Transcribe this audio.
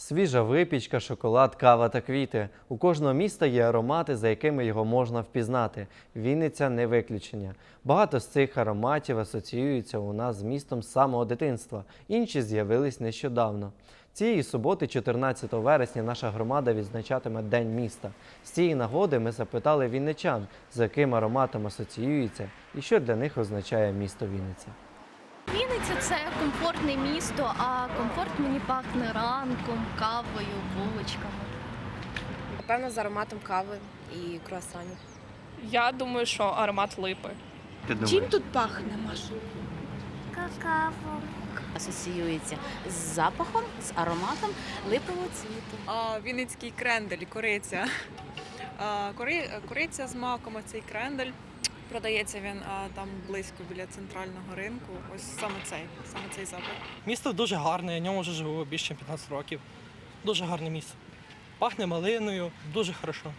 Свіжа випічка, шоколад, кава та квіти. У кожного міста є аромати, за якими його можна впізнати. Вінниця не виключення. Багато з цих ароматів асоціюються у нас з містом з самого дитинства. Інші з'явились нещодавно. Цієї суботи, 14 вересня, наша громада відзначатиме День міста. З цієї нагоди ми запитали вінничан, за яким ароматом асоціюється і що для них означає місто Вінниця. Вінниця це комфортне місто, а комфорт мені пахне ранком, кавою, булочками. Напевно, з ароматом кави і круасанів. Я думаю, що аромат липи. Чим тут пахне, Маша? асоціюється з запахом, з ароматом липового цвіту. А, Вінницький крендель, кориця. А, кори, кориця з маком, цей крендель. Продається він а, там близько біля центрального ринку. Ось саме цей, саме цей запах. Місто дуже гарне, я в ньому вже живу більше ніж 15 років. Дуже гарне місце. Пахне малиною, дуже хорошо.